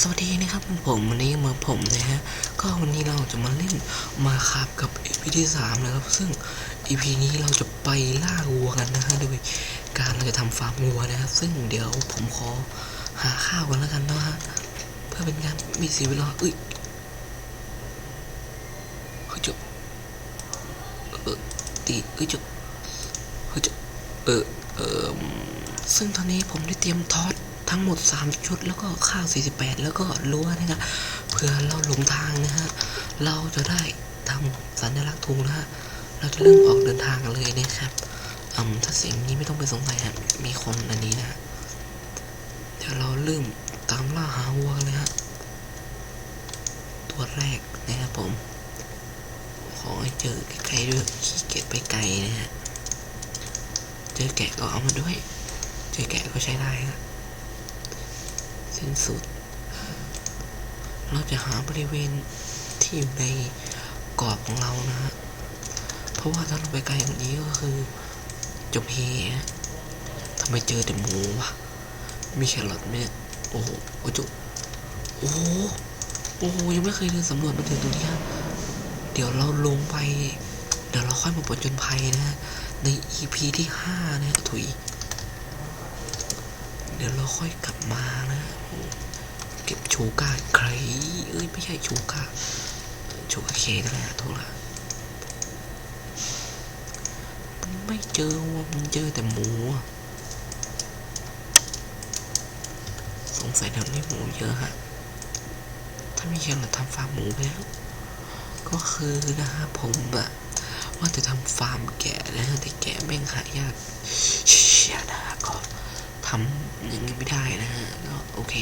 สวัสดีนะครับผมวันนี้มาผมนะฮะก็วันนี้เราจะมาเล่นมาครับกับ EP ที่สามนะครับ ซึ่ง EP นี้เราจะไปล่าวัวกันนะฮะโดยการเราจะทำฟาร์มวัวนะครับ ซึ่งเดี๋ยวผมขอหาข้าวกันแล้วกันนะฮะเพื่อเป็นการมีสียเวลาเอ้ยเฮ้ยจุเออตีเอ้ยจุเฮ้ยจุเออเออซึ่งตอนนี้ผมได้เตรียมทอด ทั้งหมด 3 ชุดแล้วก็ข้าว 48 แล้วก็รั้วนะครับเพื่อเราหลงทางนะฮะเราจะได้ทำสัญลักษณ์ธงนะฮะเราจะเริ่มออกเดินทางกันเลยนะครับอืมถ้าเสียงนี้ไม่ต้องไปสงสัยนะมีคนอันนี้นะเดี๋ยวเราเริ่มตามล่าหาวัวเลยฮะตัวแรกนะครับผม ขอให้เจอใกล้ๆด้วยขี้เกียจไปไกลนะฮะเจอแกะก็เอามาด้วย เจอแกะก็ใช้ได้นะ สิ้นสุด เราจะหาบริเวณที่อยู่ในกรอบของเรานะฮะ เพราะว่าถ้าเราไปไกลกว่างนี้ก็คือ จบเฮทำไมเจอแต่หมูวะ มีแครอทไหมเนี่ยโอ้โหโอ้จุโอ้โหโอ้โหยังไม่เคยเดินสำรวจมาถึงตรงนี้ฮะเดี๋ยวเราลงไป เดี๋ยวเราค่อยมาปจนภัยนะ ใน EP ที่ห้านะถุย ดี๋ยวเราค่อยกลับมานะ เก็บชูกาใคร เอ้ย ไม่ใช่ชูกาชูกาเคนั่นแหละถูกละไม่เจอว่ะมันเจอแต่หมู สงสัยแถวนี้หมูเยอะฮะ ถ้ามีแค่เราทำฟาร์มหมูไปแล้ว ก็คือนะฮะผมอะว่าจะทำฟาร์มแกะนะฮะแต่แกะแม่งหายากเชียนะฮะก็ ทำอย่างนี้ไม่ได้นะฮะก็โอเค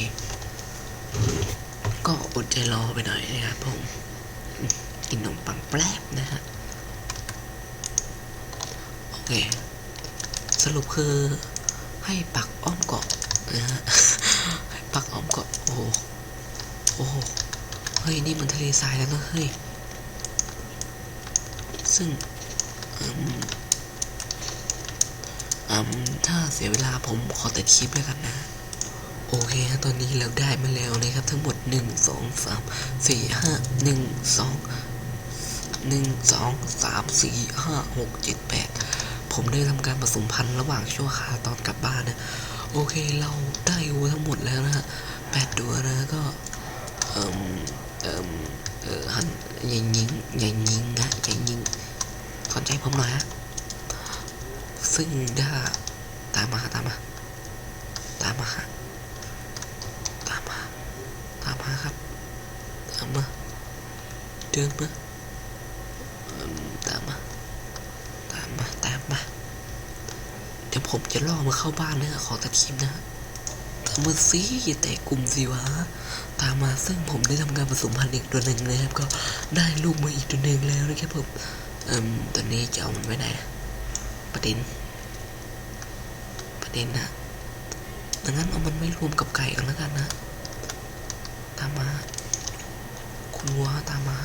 ก็อดใจรอไปหน่อยนะครับผมกินขนมปังแป๊บนะฮะโอเค สรุปคือให้ปักอ้อมเกาะนะฮะให้ปักอ้อมเกาะโอ้โหโอ้เฮ้ยนี่มันทะเลทรายแล้วนะเฮ้ยซึ่ง อืมถ้าเสียเวลาผมขอตัดคลิปแล้วกันนะ โอเคฮะตอนนี้เราได้มาแล้วนะครับ ทั้งหมดหนึ่งสองสามสี่ห้าหนึ่งสองหนึ่งสองสามสี่ห้าหกเจ็ดแปดผมได้ทำการผสมพันธุ์ระหว่างชั่วคราวตอนกลับบ้านนะ โอเคเราได้วัวทั้งหมดแล้วนะฮะแปดตัวนะก็เอ่มเอ่มเอ่อหันย่ายิงย่ายิงนะย่ายิงสนใจผมหน่อยฮะ ซึ่งถ้าตามมาตามมาตามมาฮะตามมาตามมาครับตามมาเดินมาตามมาตามมาตามมาเดี๋ยวผมจะล่อมาเข้าบ้านเนะของตัดคลิปนะตามมาสิอย่าแตกกลุ่มสิวะตามมาซึ่งผมได้ทำการผสมพันธุ์อีกตัวหนึ่งนะครับ ก็ได้ลูกมาอีกตัวหนึ่งแล้วนะครับผมเอ่มตอนนี้จะเอามันไว้ไหนอะ ประเด็น ประเด็นนะดังนั้นเอามันไม่รวมกับไก่กันแล้วกันนะ ตามมา คุณวัวตามมา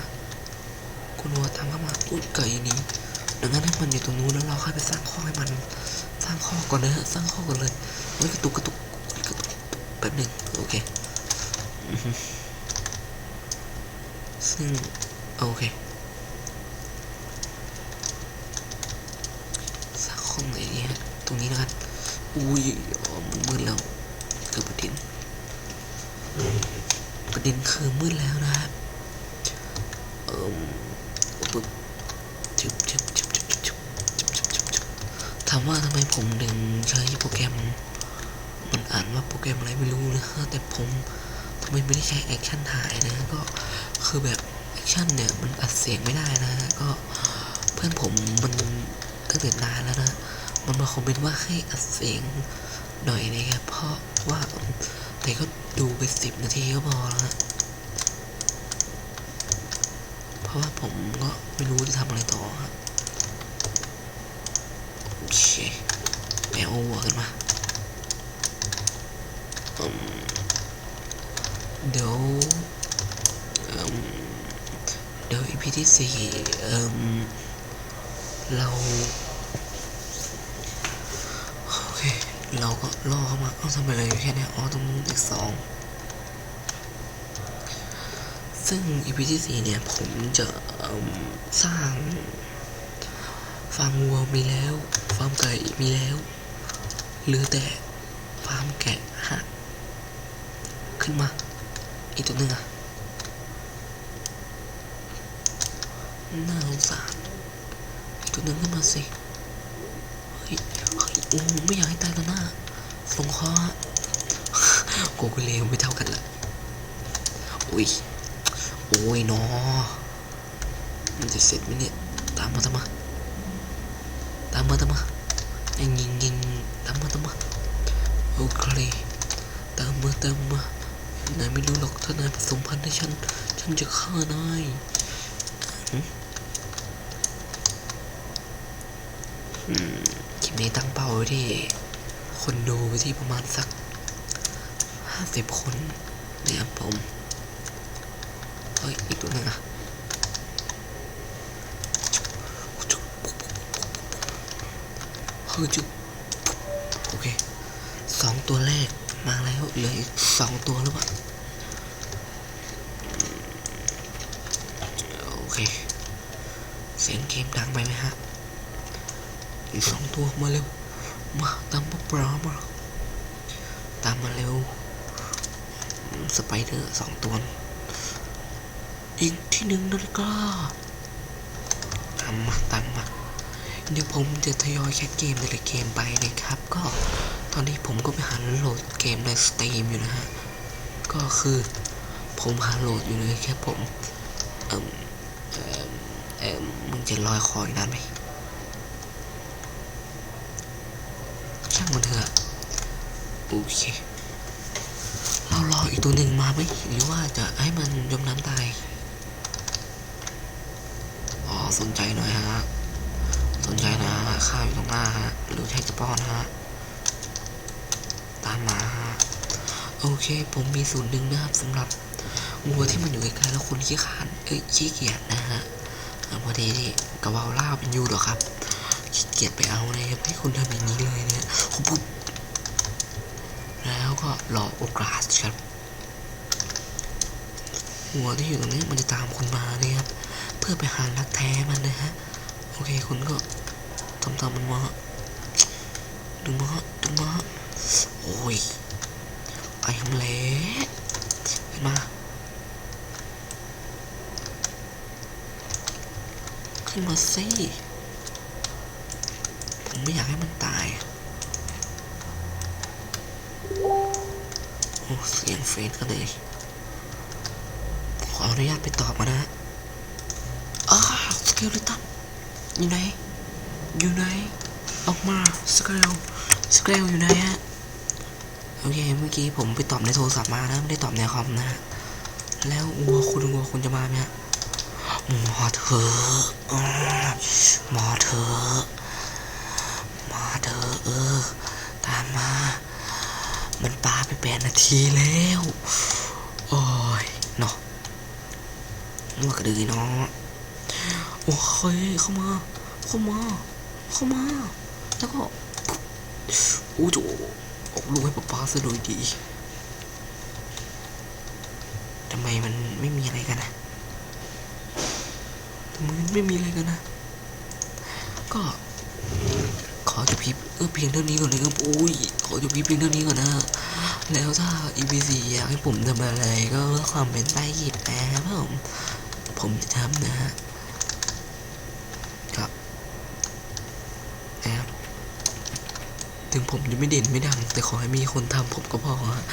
คุณวัวตามเข้ามาอุ้ยไก่นี้ดังนั้นให้มันอยู่ตรงนู้นแล้วเราค่อยไปสร้างข้อให้มัน สร้างข้อก่อนนะฮะสร้างข้อก่อนเลยเฮ้ยกระตุกกระตุกกระตุกแป๊บหนึ่งโอเคซึ่งโอเค้องไหนตรงนี้นะครับ อุ้ยมืดแล้วเกือประเด็นประเด็นคือมืดแล้วนะครับเอ่มปึ๊บจึบจึบจึบจึบจึบจึบจึบถามว่าทำไมผมถึงใช้โปรแกรม มันอ่านว่าโปรแกรมอะไรไม่รู้นะแต่ผมทำไมไม่ได้ใช้แอคชั่นถ่ายนะก็คือแบบแอคชั่นเนี่ยมันอัดเสียงไม่ได้นะก็เพื่อนผมมัน ตื่นานแล้วนะ มันมาคอมเมนต์ว่าให้อัดเสียงหน่อยนะครับ เพราะว่าแต่ก็ดูไปสิบนาทีก็พอแล้วเพราะว่าผมก็ไม่รู้จะทำอะไรต่อฮะโอเคแมววัวกันมาอืมเดี๋ยวเดี๋ยวอีพีที่สี่เอ่มเรา โอ เราก็ล่อเข้ามาเอาทำไมอะไรอยู่แค่นี้อ๋อตรงนู้นอีกสองซึ่ง EP ที่สี่เนี่ย ผมจะสร้าง ฟาร์มวัวมีแล้ว ฟาร์มไก่มีแล้วเหลือแต่ฟาร์มแกะฮะขึ้นมา อีกตัวหนึ่งอะน่าสงสารอีกตัวหนึ่งขึ้นมาสิ เฮ้ย โอ้ไม่อยากให้ตายต่อหน้าสงเคราะห์โกกุเลวไม่เท่ากันละอุ้ยโอ้ยเนอมันจะเสร็จไหมเนี่ย ตามมาตามมตามมาตามมายิงยิงยิงตามมาตามมโอเคตามมาตามมานายไม่รู้หรอกถ้านายผสมพันธุ์ให้ฉัน ฉันจะฆ่านายอืม นี้ตั้งเป้าไว้ที่ คนดูไว้ที่ประมาณสักห้าสิบคนนี่ยครับผม เฮ้ย อีกตัวหนึงอะเฮ้ยจุ๊บโอเคสองตัวแรกมาแล้วเหลืออีกสองตัวหรือเปล่าโอเค เสียงเกมดังไปไหมฮะ อีกสองตัวมาเร็ว มาตามมาปลามาตามมาเร็ว สไปเดอร์สองตัว อีกที่หนึ่งนาฬิกาตามมาตามมา เดี๋ยวผมจะทยอยแคสเกมแต่ละเกมไปนะครับ ก็ตอนนี้ผมก็ไปหาโหลดเกมในสตรีมอยู่นะฮะ ก็คือผมหาโหลดอยู่เลยครับผม เอ่มเอ่มเอ่มมึงจะลอยคออีกนานไหมช่าง มันเถอะโอเค เรารออีกตัวหนึ่งมาไหมหรือว่าจะให้มันจมน้ำตาย อ๋อสนใจหน่อยฮะ สนใจนะข้าวอยู่ตรงหน้าฮะ หรือใช้จะป้อนฮะ ตามมาฮะ โอเค ผมมีสูตรหนึ่งนะครับสำหรับวัวที่มันอยู่ใกล้ๆแล้วคนขี้ขาน เอ้ยขี้เกียจนะฮะพอดีนี่กระเวาล่าเป็นยูหรอครับ ขี้เกียจไปเอานะครับให้คุณทำอย่างนี้เลยเนี่ยปุ๊บแล้วก็รอโอกาสครับวัวที่อยู่ตรงนี้มันจะตามคุณมาเนี่ยครับเพื่อไปหารักแท้มันนะฮะโอเคคุณก็ทำตามมันมาดึงมาดึงมาโอ้ยไอ้ทำเละขึ้นมาขึ้นมาสิ ผมไม่อยากให้มันตาย โอ้เสียงเฟซก็เลยขออนุญาตไปตอบมานะฮะอ้าสเกลลิตันอยู่ไหน อยู่ไหน ออกมาสเกลสเกลอยู่ไหนฮะโอเคเมื่อกี้ผมไปตอบในโทรศัพท์มานะไม่ได้ตอบในคอมนะฮะแล้ววัวคุณวัวคุณจะมาไหมฮะมาเถอะอ่ามาเถอะ เออ ตามมา มันปาไปแปดนาทีแล้ว โอ้ยเนาะนวดกระดือเนาะโอ้ยเข้ามา เข้ามา เข้ามา แล้วก็โอ้โหออกลูกให้ป๊าป๊าซะโดยดีทำไมมันไม่มีอะไรกันนะทำไมมันไม่มีอะไรกันนะ ก็ อจบคลิปเออเพียงเท่านี้ก่อนเลยครับอุ้ยขอจบคลิปเพียงเท่านี้ก่อนนะแล้วถ้า EP4 อยากให้ผมทำอะไรก็คอมเมนต์ใต้คลิปนะครับผมผมจะทำนะฮะครับนะครับถึงผมจะไม่เด่นไม่ดัง แต่ขอให้มีคนทำผมก็พอฮะ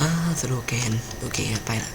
อ่าสโลแกนโอเคไปละ